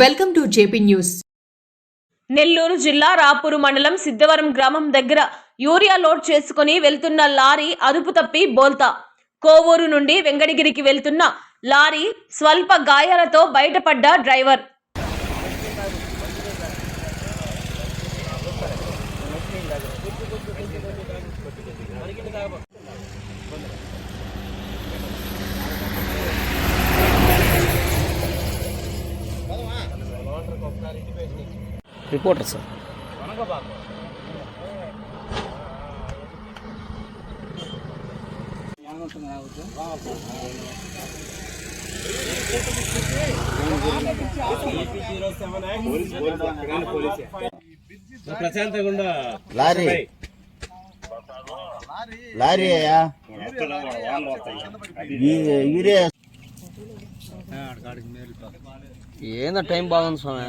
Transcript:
Welcome to JP news. Nellore జిల్లా రాపూరు మండలం సిద్ధవరం గ్రామం దగ్గర యూరియా లోడ్ చేసుకుని వెళ్తున్న లారీ అదుపు తప్పి బోల్తా. కోవూరు నుండి వెంగడగిరికి వెళ్తున్న లారీ స్వల్ప గాయాలతో బయటపడ్డ డ్రైవర్. రిపోర్టర్ సార్ ప్రశాంతంగా లారీ లారీ అయ్యా ఈ యూరియా ఏందా టైం బాగుంది స్వామి.